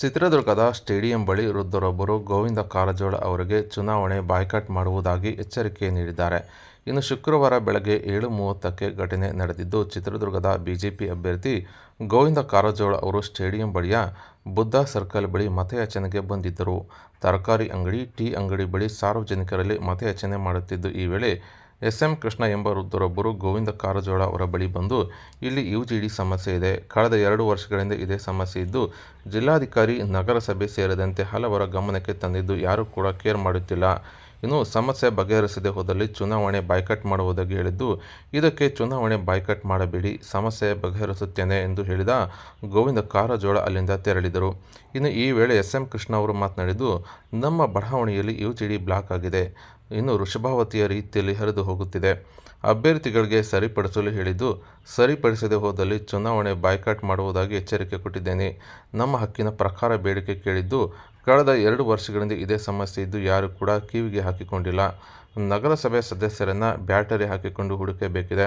ಚಿತ್ರದುರ್ಗದ ಸ್ಟೇಡಿಯಂ ಬಳಿ ವೃದ್ಧರೊಬ್ಬರು ಗೋವಿಂದ ಕಾರಜೋಳ ಅವರಿಗೆ ಚುನಾವಣೆ ಬಾಯ್ಕಾಟ್ ಮಾಡುವುದಾಗಿ ಎಚ್ಚರಿಕೆ ನೀಡಿದ್ದಾರೆ. ಇನ್ನು ಶುಕ್ರವಾರ ಬೆಳಗ್ಗೆ ಏಳು ಮೂವತ್ತಕ್ಕೆ ಘಟನೆ ನಡೆದಿದ್ದು, ಚಿತ್ರದುರ್ಗದ ಬಿಜೆಪಿ ಅಭ್ಯರ್ಥಿ ಗೋವಿಂದ ಕಾರಜೋಳ ಅವರು ಸ್ಟೇಡಿಯಂ ಬಳಿಯ ಬುದ್ಧ ಸರ್ಕಲ್ ಬಳಿ ಮತಯಾಚನೆಗೆ ಬಂದಿದ್ದರು. ತರಕಾರಿ ಅಂಗಡಿ, ಟೀ ಅಂಗಡಿ ಬಳಿ ಸಾರ್ವಜನಿಕರಲ್ಲಿ ಮತಯಾಚನೆ ಮಾಡುತ್ತಿದ್ದು, ಈ ವೇಳೆ ಎಸ್ ಎಂ ಕೃಷ್ಣ ಎಂಬ ವೃದ್ಧರೊಬ್ಬರು ಗೋವಿಂದ ಕಾರಜೋಳ ಅವರ ಬಳಿ ಬಂದು, ಇಲ್ಲಿ ಯು ಜಿ ಡಿ ಸಮಸ್ಯೆ ಇದೆ. ಕಳೆದ ಎರಡು ವರ್ಷಗಳಿಂದ ಇದೇ ಸಮಸ್ಯೆ ಇದ್ದು, ಜಿಲ್ಲಾಧಿಕಾರಿ ನಗರಸಭೆ ಸೇರಿದಂತೆ ಹಲವರ ಗಮನಕ್ಕೆ ತಂದಿದ್ದು ಯಾರೂ ಕೂಡ ಕೇರ್ ಮಾಡುತ್ತಿಲ್ಲ. ಇನ್ನು ಸಮಸ್ಯೆ ಬಗೆಹರಿಸದೆ ಹೋದಲ್ಲಿ ಚುನಾವಣೆ ಬಾಯ್ಕಟ್ ಮಾಡುವುದಾಗಿ ಹೇಳಿದ್ದು, ಇದಕ್ಕೆ ಚುನಾವಣೆ ಬಾಯ್ಕಟ್ ಮಾಡಬೇಡಿ, ಸಮಸ್ಯೆ ಬಗೆಹರಿಸುತ್ತೇನೆ ಎಂದು ಹೇಳಿದ ಗೋವಿಂದ ಕಾರಜೋಳ ಅಲ್ಲಿಂದ ತೆರಳಿದರು. ಇನ್ನು ಈ ವೇಳೆ ಎಸ್ ಎಂ ಕೃಷ್ಣ ಅವರು ಮಾತನಾಡಿದ್ದು, ನಮ್ಮ ಬಡಾವಣೆಯಲ್ಲಿ ಯು ಜಿ ಡಿ ಬ್ಲಾಕ್ ಆಗಿದೆ. ಇನ್ನು ವೃಷಭಾವತಿಯ ರೀತಿಯಲ್ಲಿ ಹರಿದು ಹೋಗುತ್ತಿದೆ. ಅಭ್ಯರ್ಥಿಗಳಿಗೆ ಸರಿಪಡಿಸಲು ಹೇಳಿದ್ದು, ಸರಿಪಡಿಸದೆ ಹೋದಲ್ಲಿ ಚುನಾವಣೆ ಬಾಯ್ಕಾಟ್ ಮಾಡುವುದಾಗಿ ಎಚ್ಚರಿಕೆ ಕೊಟ್ಟಿದ್ದೇನೆ. ನಮ್ಮ ಹಕ್ಕಿನ ಪ್ರಕಾರ ಬೇಡಿಕೆ ಕೇಳಿದ್ದು ಕಳೆದ ಎರಡು ವರ್ಷಗಳಿಂದ ಇದೇ ಸಮಸ್ಯೆ ಇದ್ದು ಯಾರೂ ಕೂಡ ಕಿವಿಗೆ ಹಾಕಿಕೊಂಡಿಲ್ಲ. ನಗರಸಭೆ ಸದಸ್ಯರನ್ನು ಬ್ಯಾಟರಿ ಹಾಕಿಕೊಂಡು ಹುಡುಕಬೇಕಿದೆ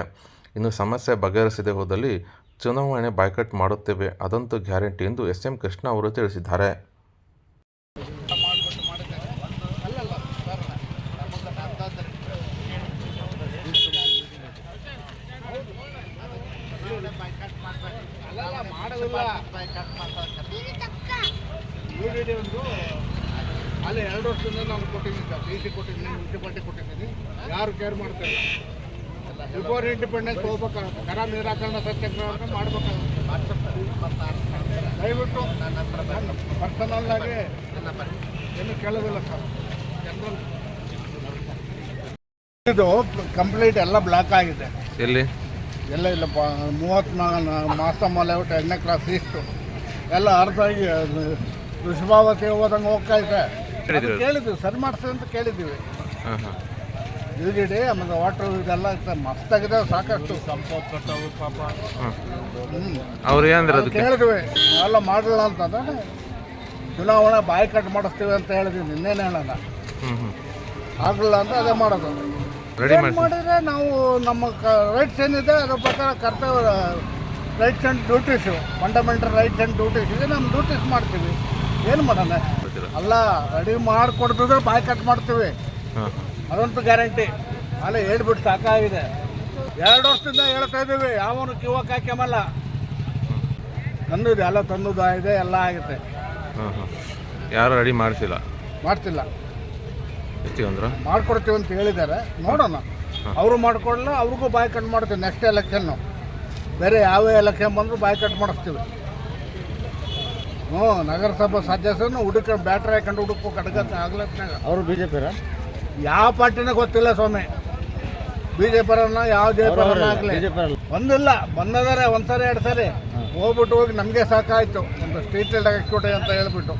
ಇನ್ನು ಸಮಸ್ಯೆ ಬಗೆಹರಿಸದೆ ಹೋದಲ್ಲಿ ಚುನಾವಣೆ ಬಾಯ್ಕಟ್ ಮಾಡುತ್ತೇವೆ. ಅದಂತೂ ಗ್ಯಾರಂಟಿ ಎಂದು ಎಸ್ ಎಂ ಕೃಷ್ಣ ಅವರು ತಿಳಿಸಿದ್ದಾರೆ. ಯೂನಿಟಿ ಒಂದು ಅಲ್ಲಿ ಎರಡು ವರ್ಷದಿಂದ ನಾನು ಕೊಟ್ಟಿದ್ದೀನಿ ಸರ್. ಡಿ ಸಿ ಕೊಟ್ಟಿದ್ದೀನಿ ಮುನ್ಸಿಪಾಲ್ಟಿ ಕೊಟ್ಟಿದ್ದೀನಿ. ಯಾರು ಕೇರ್ ಮಾಡ್ತಾರೆ ಬಿಫೋರ್ ಇಂಡಿಪೆಂಡೆನ್ಸ್ ಹೋಗ್ಬೇಕಾಗುತ್ತೆ. ಕರ ನಿರಾಕರಣ ಸತ್ಯಾಗ್ರಹವನ್ನು ಮಾಡ್ಬೇಕಾಗುತ್ತೆ. ದಯವಿಟ್ಟು ನನ್ನ ಹತ್ರ ಪರ್ಸನಲ್ ಆಗಿ ಏನು ಕೇಳೋದಿಲ್ಲ ಸರ್. ಜನರಲ್ ಇದು ಕಂಪ್ಲೀಟ್ ಎಲ್ಲ ಬ್ಲಾಕ್ ಆಗಿದೆ. ಎಲ್ಲಿ? ಎಲ್ಲ ಇಲ್ಲ ಮೂವತ್ತ್ನಾಲ್ಕು ಮಾಸ್ತಮ್ಮ ಲೇಔಟ್ ಎಣ್ಣೆ ಕ್ರಾಸ್ ಇಷ್ಟು ಎಲ್ಲ ಅರ್ಧ ಆಗಿ ಅದು ವೃಷಭಾವತಿ ಹೋದಂಗೆ ಹೋಗ್ತಾ ಇದೆ ಅದು ಕೇಳಿದ್ವಿ ಸರಿ ಮಾಡಿಸಿ ಅಂತ ಕೇಳಿದ್ದೀವಿ. ಹಾಂ ಹಾಂ ಯು ಡಿ ಆಮೇಲೆ ವಾಟರ್ ಇದೆಲ್ಲ ಮಸ್ತಾಗಿದೆ ಸಾಕಷ್ಟು. ಸಂಪತ್ ಕಟ್ಟವು ಪಾಪ. ಹಾಂ ಹ್ಞೂ ಅವ್ರು ಏನಂದ್ರೆ ಅದು ಕೇಳಿದ್ವಿ ಎಲ್ಲ ಮಾಡಲ್ಲ ಅಂತ ಚುನಾವಣೆ ಬಾಯಿ ಕಟ್ ಮಾಡಿಸ್ತೀವಿ ಅಂತ ಹೇಳಿದ್ವಿ ನಿನ್ನೇನು ಹೇಳೋಣ ಹ್ಞೂ ಹ್ಞೂ ಆಗಲಿಲ್ಲ ಅಂತ ಅದೇ ಮಾಡೋದು. ಮಾಡಿದ್ರೆ ನಾವು ನಮ್ಮ ರೈಟ್ಸ್ ಏನಿದೆ ಅದ್ರ ಪ್ರಕಾರ ಕರ್ತವ್ಯ rights and duties fundamental rights and duties ಇದೆ ನಮ್ಮ ಡ್ಯೂಟೀಸ್ ಮಾಡ್ತೀವಿ. ಏನು ಮಾಡೋಣ ಅಲ್ಲ ರೆಡಿ ಮಾಡಿಕೊಡ್ತಿದ್ರೆ ಬಾಯ್ ಕಟ್ ಮಾಡ್ತೀವಿ. ಅದಂತ ಗ್ಯಾರಂಟಿ ಅಲ್ಲ ಹೇಳ್ಬಿಟ್ಟು ಸಾಕಾಗಿದೆ. ಎರಡು ವರ್ಷದಿಂದ ಹೇಳ್ತಾ ಇದ್ದೀವಿ ಯಾವನು ಕಿವಕ್ಕೆ ಹಾಕ್ಯಮಲ್ಲ ತಂದಿದೆ ಎಲ್ಲ ತಂದದ್ದು ಆಗಿದೆ ಎಲ್ಲ ಆಗುತ್ತೆ. ಹಾಂ ಹಾಂ. ಯಾರು ರೆಡಿ ಮಾಡಿಸಿಲ್ಲ? ಮಾಡ್ತಿಲ್ಲ. ಎಷ್ಟಿಗೆ ಅಂದ್ರೆ? ಮಾಡ್ಕೊಡ್ತೀವಿ ಅಂತ ಹೇಳಿದ್ದಾರೆ. ನೋಡೋಣ. ಅವರು ಮಾಡ್ಕೊಡಲ್ಲ ಅವ್ರಿಗೂ ಬಾಯ್ ಕಟ್ ಮಾಡ್ತೀವಿ ನೆಕ್ಸ್ಟ್ ಎಲೆಕ್ಷನ್ನು ಬೇರೆ ಯಾವ ಎಲೆಕ್ಷನ್ ಬಂದರೂ ಬಾಯ್ ಕಟ್ ಮಾಡಿಸ್ತೀವಿ. ಹ್ಞೂ ನಗರಸಭಾ ಸದಸ್ಯರನ್ನು ಹುಡುಕ ಬ್ಯಾಟ್ರಿ ಹಾಕೊಂಡು ಹುಡುಕು ಅಡ್ಗತ್ತೆ ಆಗ್ಲತ್ನಾಗ ಅವರು ಬಿ ಜೆ ಪಿರ ಯಾವ ಪಾರ್ಟಿನ ಗೊತ್ತಿಲ್ಲ ಸ್ವಾಮಿ. ಬಿ ಜೆ ಪಿರನ್ನ ಯಾವ ಜೆ ಪಿ ಆಗಲಿ. ಬಿ ಜೆ ಪಿ ಅಲ್ಲ ಒಂದಿಲ್ಲ ಬಂದಿದ್ದಾರೆ ಒಂದ್ಸರಿ ಎರಡು ಸರಿ. ಹೋಗ್ಬಿಟ್ಟು ಹೋಗಿ ನಮಗೆ ಸಾಕಾಯ್ತು. ಒಂದು ಸ್ಟ್ರೀಟ್ ಲೈಟ್ ಹಾಕಿಕೊಟ್ಟೆ ಅಂತ ಹೇಳ್ಬಿಟ್ಟು.